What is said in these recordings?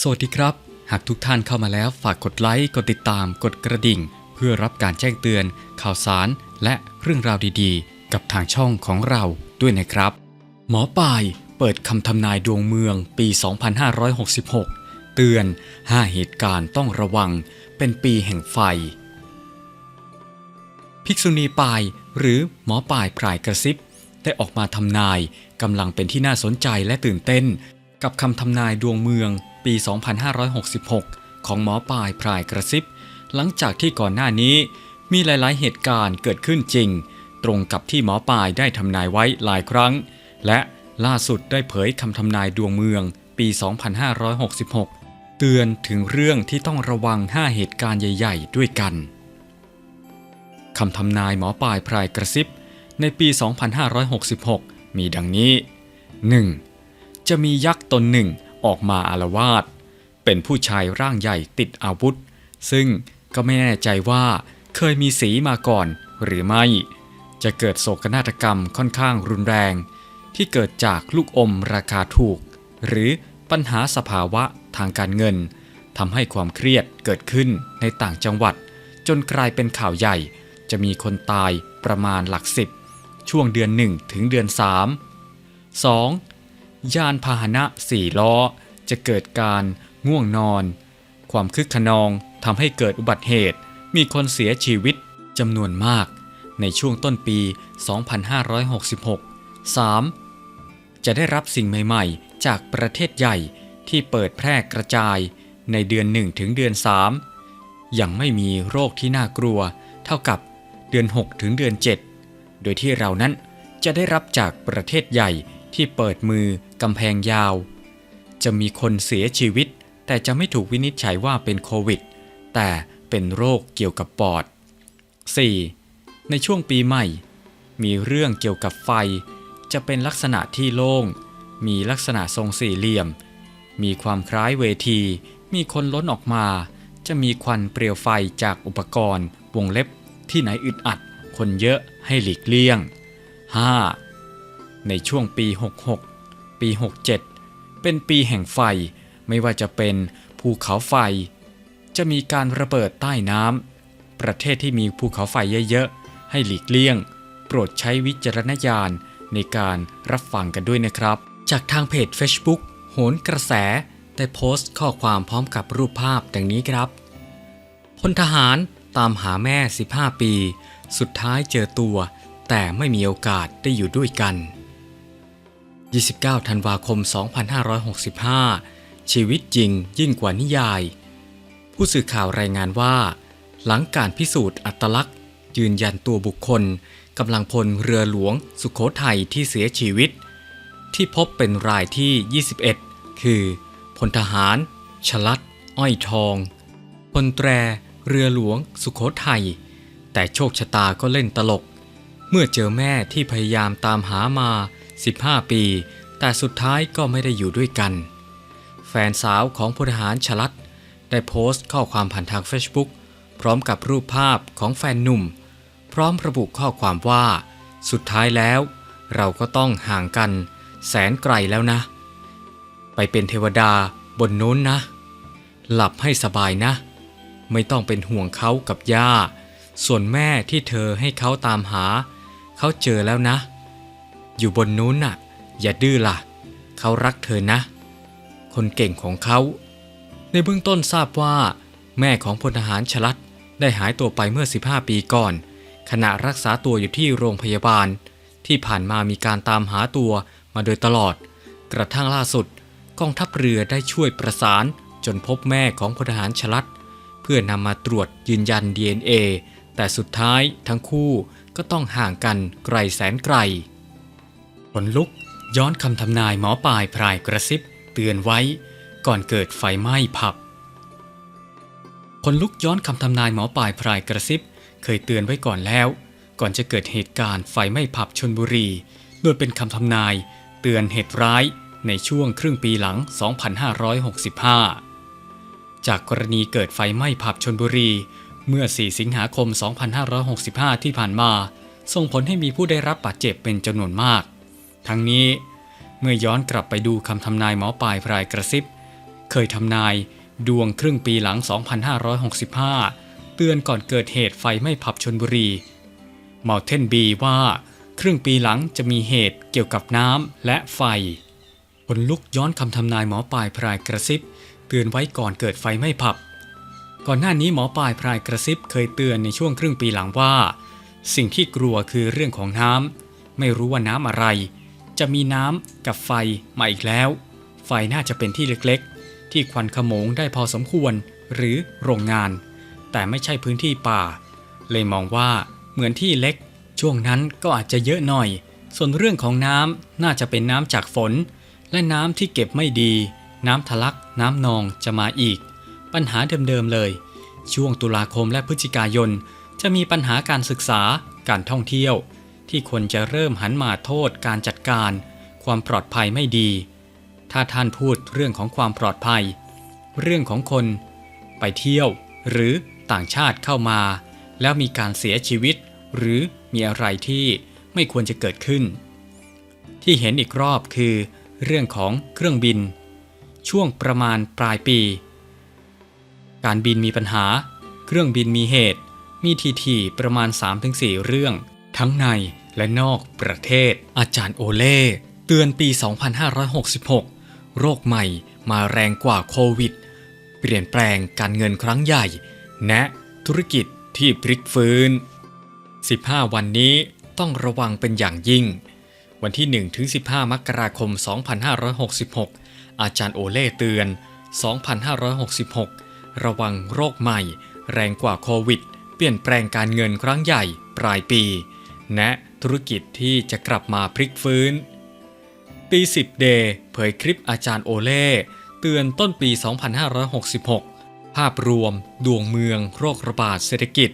สวัสดีครับ หากทุกท่านเข้ามาแล้วฝากกดไลค์ กดติดตาม กดกระดิ่ง เพื่อรับการแจ้งเตือน ข่าวสาร และเรื่องราวดีๆ กับทางช่องของเราด้วยนะครับ หมอปลายเปิดคำทำนายดวงเมืองปี 2566 เตือน 5 เหตุการณ์ต้องระวัง เป็นปีแห่งไฟ ภิกษุณีปายหรือหมอปายพรายกระซิบ ได้ออกมาทำนายกำลังเป็นที่น่าสนใจและตื่นเต้น กับคำทำนายดวงเมือง ปี 2566 ของหมอปลายพรายกระซิบ หลังจากที่ก่อนหน้านี้มีหลาย ๆ เหตุการณ์เกิดขึ้นจริง ตรงกับที่หมอปลายได้ทำนายไว้หลายครั้ง และล่าสุดได้เผยคำทำนายดวงเมืองปี 2566 เตือนถึงเรื่องที่ต้องระวัง 5 เหตุการณ์ใหญ่ ๆ ด้วยกันคำทำนายหมอปลายพรายกระซิบ ในปี 2566 มีดังนี้ 1. จะมียักษ์ตนหนึ่ง ออกมาอารวาสเป็นผู้ชายร่างใหญ่ติดอาวุธ ซึ่งก็ไม่แน่ใจว่าเคยมีสีมาก่อนหรือไม่ จะเกิดโศกนาฏกรรมค่อนข้างรุนแรง ที่เกิดจากลูกอมราคาถูก หรือปัญหาสภาวะทางการเงินทำให้ความเครียดเกิดขึ้นในต่างจังหวัด จนกลายเป็นข่าวใหญ่ จะมีคนตายประมาณหลักสิบช่วงเดือน 1 ถึงเดือน 3 2. ยานพาหนะสี่ล้อ จะเกิดการง่วงนอน ความคึกขนองทำให้เกิดอุบัติเหตุ มีคนเสียชีวิตจำนวนมาก ในช่วงต้นปี 2566 3. จะได้รับสิ่งใหม่ๆ จากประเทศใหญ่ที่เปิดแพร่กระจายในเดือน 1 ถึงเดือน 3 ยังไม่มีโรคที่น่ากลัว เท่ากับเดือน 6 ถึงเดือน 7 โดยที่เรานั้นจะได้รับจากประเทศใหญ่ที่เปิดมือ กำแพงยาว จะมีคนเสียชีวิต แต่จะไม่ถูกวินิจฉัยว่าเป็นโควิด แต่เป็นโรคเกี่ยวกับปอด 4. ในช่วงปีใหม่ มีเรื่องเกี่ยวกับไฟ จะเป็นลักษณะที่โล่ง มีลักษณะทรงสี่เหลี่ยม มีความคล้ายเวที มีคนล้นออกมา จะมีควันเปลวไฟจากอุปกรณ์ วงเล็บ ที่ไหนอึดอัด คนเยอะให้หลีกเลี่ยง 5. ในช่วงปี 66 ปี 67 เป็นปีแห่งไฟ ไม่ว่าจะเป็นภูเขาไฟ จะมีการระเบิดใต้น้ำ ประเทศที่มีภูเขาไฟเยอะๆ ให้หลีกเลี่ยง โปรดใช้วิจารณญาณในการรับฟังกันด้วยนะครับ จากทางเพจ Facebook โหนกระแสได้โพสต์ข้อความพร้อมกับรูปภาพดังนี้ครับพลทหารตามหาแม่ 15 ปี สุดท้ายเจอตัว แต่ไม่มีโอกาสได้อยู่ด้วยกัน 29 ธันวาคม 2565 ชีวิตจริงยิ่งกว่านิยาย ผู้สื่อข่าวรายงานว่า หลังการพิสูจน์อัตลักษณ์ ยืนยันตัวบุคคลกำลังพลเรือหลวงสุขโขทัยที่เสียชีวิต ที่พบเป็นรายที่ 21 คือพลทหาร ชลัด อ้อยทองพลแตร เรือหลวง สุขโขทัยแต่โชคชะตาก็เล่นตลก เมื่อเจอแม่ที่พยายามตามหามา 15 ปี แต่สุดท้ายก็ไม่ได้อยู่ด้วยกัน แฟนสาวของพลทหารชลัดได้โพสต์ข้อความผ่านทาง Facebook พร้อมกับรูปภาพของแฟนหนุ่ม พร้อมระบุข้อความว่า สุดท้ายแล้ว เราก็ต้องห่างกัน แสนไกลแล้วนะ ไปเป็นเทวดาบนโน้นนะ หลับให้สบายนะ ไม่ต้องเป็นห่วงเขากับย่า ส่วนแม่ที่เธอให้เขาตามหา เขาเจอแล้วนะ อยู่บนนู้นน่ะ อย่าดื้อล่ะ เขารักเธอนะ คนเก่งของเขา ในเบื้องต้นทราบว่า แม่ของพลทหารชลัดได้หายตัวไปเมื่อ 15 ปีก่อน ขณะรักษาตัวอยู่ที่โรงพยาบาล ที่ผ่านมามีการตามหาตัวมาโดยตลอด กระทั่งล่าสุด กองทัพเรือได้ช่วยประสานจนพบแม่ของพลทหารชลัดเพื่อนำมาตรวจยืนยัน DNA แต่สุดท้ายทั้งคู่ก็ต้องห่างกันไกลแสนไกล ขนลุกย้อนคำทำนายหมอปลายพรายกระซิบ เตือนไว้ ก่อนเกิดไฟไหม้ผับขนลุกย้อนคำทำนายหมอปลายพรายกระซิบ เคยเตือนไว้ก่อนแล้ว ก่อนจะเกิดเหตุการณ์ไฟไหม้ผับชนบุรี โดยเป็นคำทำนายเตือนเหตุร้ายในช่วงครึ่งปีหลัง 2565 จากกรณีเกิดไฟไหม้ผับชนบุรี เมื่อ 4 สิงหาคม 2565 ที่ผ่านมา ส่งผลให้มีผู้ได้รับบาดเจ็บเป็นจำนวนมาก ทั้งนี้เมื่อย้อนกลับไปดูคำทำนายหมอปลายพรายกระซิบ เคยทำนายดวงครึ่งปีหลัง 2565 เตือนก่อนเกิดเหตุไฟไหม้ผับชนบุรี m o u n t a i n B ว่าครึ่งปีหลังจะมีเหตุเกี่ยวกับน้ำและไฟผลลุกย้อนคำทำนายหมอปลายพรายกระซิบ เตือนไว้ก่อนเกิดไฟไหม้ผับ ก่อนหน้านี้หมอปลายพรายกระซิบเคยเตือนในช่วงครึ่งปีหลังว่า สิ่งที่กลัวคือเรื่องของน้ำไม่รู้ว่าน้ำอะไร จะมีน้ำกับไฟมาอีกแล้ว ไฟน่าจะเป็นที่เล็กๆ ที่ควันขโมงได้พอสมควรหรือโรงงาน แต่ไม่ใช่พื้นที่ป่า เลยมองว่าเหมือนที่เล็ก ช่วงนั้นก็อาจจะเยอะหน่อย ส่วนเรื่องของน้ำน่าจะเป็นน้ำจากฝน และน้ำที่เก็บไม่ดี น้ำทะลัก น้ำนองจะมาอีก ปัญหาเดิมๆเลย ช่วงตุลาคมและพฤศจิกายน จะมีปัญหาการศึกษาการท่องเที่ยว ที่คนจะเริ่มหันมาโทษการจัดการ ความปลอดภัยไม่ดี ถ้าท่านพูดเรื่องของความปลอดภัย เรื่องของคน ไปเที่ยว หรือต่างชาติเข้ามา แล้วมีการเสียชีวิต หรือมีอะไรที่ไม่ควรจะเกิดขึ้น ที่เห็นอีกรอบคือ เรื่องของเครื่องบิน ช่วงประมาณปลายปี การบินมีปัญหา เครื่องบินมีเหตุ มีทีทีประมาณ 3-4 เรื่อง ทั้งในและนอกประเทศ อาจารย์โอเล่เตือนปี 2566 โรคใหม่มาแรงกว่าโควิด เปลี่ยนแปลงการเงินครั้งใหญ่แนะธุรกิจที่พลิกฟื้น 15 วันนี้ต้องระวังเป็นอย่างยิ่ง วันที่ 1-15 มกราคม 2566 อาจารย์โอเล่เตือน 2566 ระวังโรคใหม่ แรงกว่าโควิด เปลี่ยนแปลงการเงินครั้งใหญ่ปลายปี แนะธุรกิจที่จะกลับมาพลิกฟื้น ปี 10 เดย์เผยคลิปอาจารย์โอเล่เตือนต้นปี 2566 ภาพรวม ดวงเมือง โรคระบาดเศรษฐกิจ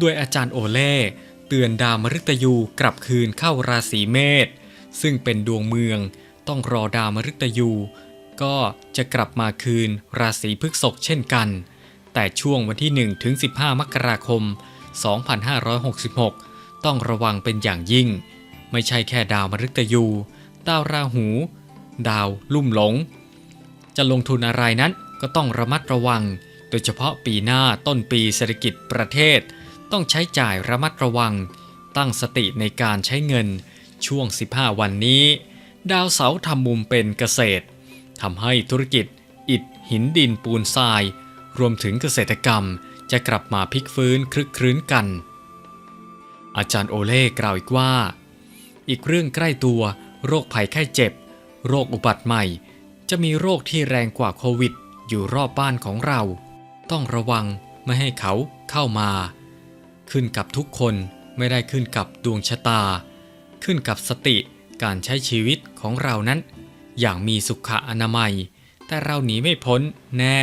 ด้วยอาจารย์โอเล่เตือนดาวมฤตยูกลับคืนเข้าราศีเมษซึ่งเป็นดวงเมือง ต้องรอดาวมฤตยู ก็จะกลับมาคืนราศีพฤษภเช่นกัน แต่ช่วงวันที่1ถึง15 มกราคม 2566 ต้องระวังเป็นอย่างยิ่ง ไม่ใช่แค่ดาวมฤตยู ดาวราหู ดาวลุ่มหลง จะลงทุนอะไรนั้นก็ต้องระมัดระวัง โดยเฉพาะปีหน้าต้นปีเศรษฐกิจประเทศ ต้องใช้จ่ายระมัดระวัง ตั้งสติในการใช้เงิน ช่วง 15 วันนี้ ดาวเสาทำมุมเป็นเกษตรทำให้ธุรกิจ อิฐหินดินปูนทราย รวมถึงเกษตรกรรมจะกลับมาพลิกฟื้นคลึกครื้นกัน อาจารย์โอเล่กล่าวอีกว่า อีกเรื่องใกล้ตัว โรคภัยไข้เจ็บ โรคอุบัติใหม่ จะมีโรคที่แรงกว่าโควิด อยู่รอบบ้านของเรา ต้องระวังไม่ให้เขาเข้ามา ขึ้นกับทุกคนไม่ได้ขึ้นกับดวงชะตา ขึ้นกับสติการใช้ชีวิตของเรานั้น อย่างมีสุขอนามัย แต่เราหนีไม่พ้นแน่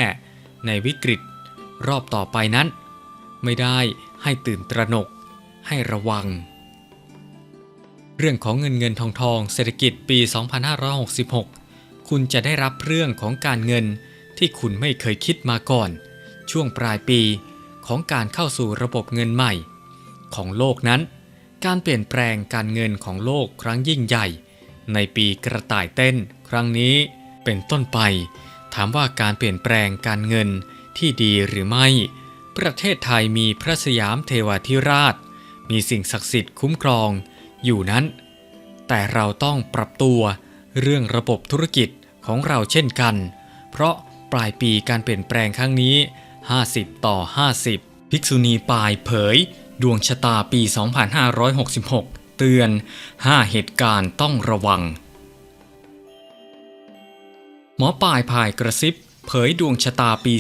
ในวิกฤต รอบต่อไปนั้น ไม่ได้ให้ตื่นตระหนก ให้ระวัง เรื่องของเงินเงินทองทองเศรษฐกิจปี 2566 คุณจะได้รับเรื่องของการเงินที่คุณไม่เคยคิดมาก่อน ช่วงปลายปีของการเข้าสู่ระบบเงินใหม่ ของโลกนั้น การเปลี่ยนแปลงการเงินของโลกครั้งยิ่งใหญ่ ในปีกระต่ายเต้นครั้งนี้เป็นต้นไป ถามว่าการเปลี่ยนแปลงการเงินที่ดีหรือไม่ ประเทศไทยมีพระสยามเทวาธิราช มีสิ่งศักดิ์สิทธิ์คุ้มครองอยู่นั้น แต่เราต้องปรับตัวเรื่องระบบธุรกิจของเราเช่นกัน เพราะปลายปีการเปลี่ยนแปลงครั้งนี้ 50 ต่อ 50 ภิกษุณีปลายเผย ดวงชะตาปี 2566 เตือน 5 เหตุการณ์ต้องระวัง หมอปลายพายกระซิบ เผยดวงชะตาปี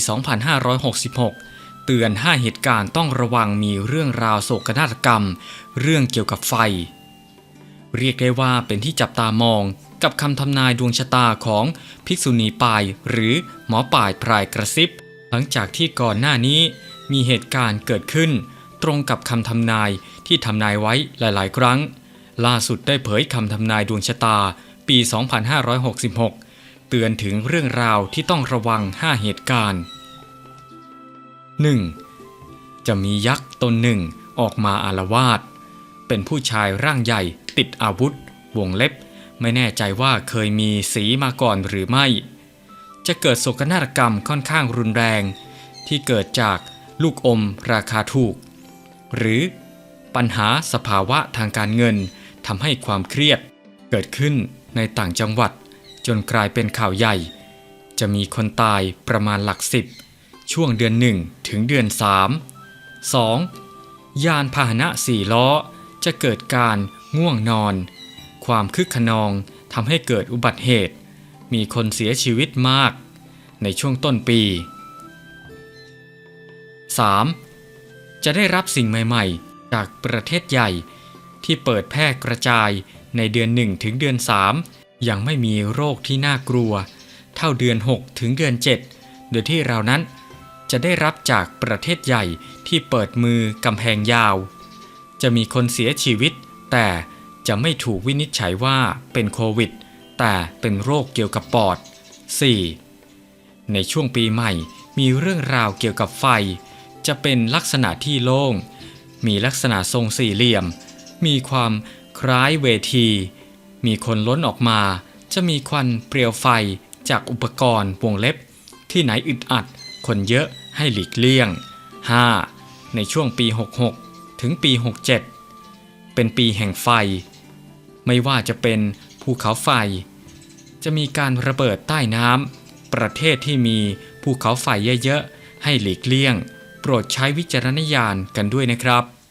2566 เตือน 5 เหตุการณ์ต้องระวังมีเรื่องราวโศกนาฏกรรม เรื่องเกี่ยวกับไฟ เรียกได้ว่าเป็นที่จับตามองกับคำทำนายดวงชะตาของภิกษุณีปาย หรือหมอปลายพรายกระซิบ หลังจากที่ก่อนหน้านี้มีเหตุการณ์เกิดขึ้น ตรงกับคำทำนายที่ทำนายไว้หลาย ๆ ครั้ง ล่าสุดได้เผยคำทำนายดวงชะตาปี 2566 เตือนถึงเรื่องราวที่ต้องระวัง 5 เหตุการณ์ 1. จะมียักษ์ตนหนึ่งออกมาอารวาสเป็นผู้ชายร่างใหญ่ติดอาวุธ วงเล็บ ไม่แน่ใจว่าเคยมีสีมาก่อนหรือไม่จะจะเกิดโศกนาฏกรรมค่อนข้างรุนแรง ที่เกิดจากลูกอมราคาถูก หรือปัญหาสภาวะทางการเงินทำให้ความเครียด เกิดขึ้นในต่างจังหวัด จนกลายเป็นข่าวใหญ่ จะมีคนตายประมาณหลักสิบ ช่วงเดือน 1 ถึงเดือน 3 2. ยานพาหนะสี่ล้อ จะเกิดการง่วงนอน ความคึกขนองทำให้เกิดอุบัติเหตุ มีคนเสียชีวิตมาก ในช่วงต้นปี 3. จะได้รับสิ่งใหม่ๆ จากประเทศใหญ่ ที่เปิดแพร่กระจายในเดือน 1 ถึงเดือน 3 ยังไม่มีโรคที่น่ากลัว เท่าเดือน 6 ถึงเดือน 7 โดยที่เรานั้น จะได้รับจากประเทศใหญ่ที่เปิดมือกำแพงยาว จะมีคนเสียชีวิต แต่จะไม่ถูกวินิจฉัยว่าเป็นโควิด แต่เป็นโรคเกี่ยวกับปอด 4. ในช่วงปีใหม่มีเรื่องราวเกี่ยวกับไฟ จะเป็นลักษณะที่โล่ง มีลักษณะทรงสี่เหลี่ยม มีความคล้ายเวที มีคนล้นออกมา จะมีควันเปลวไฟจากอุปกรณ์วงเล็บ ที่ไหนอึดอัด คนเยอะ ให้หลีกเลี่ยง 5. ในช่วงปี 66 ถึงปี 67 เป็นปีแห่งไฟ ไม่ว่าจะเป็นภูเขาไฟ จะมีการระเบิดใต้น้ำประเทศที่มีภูเขาไฟเยอะๆ ให้หลีกเลี่ยง โปรดใช้วิจารณญาณกันด้วยนะครับ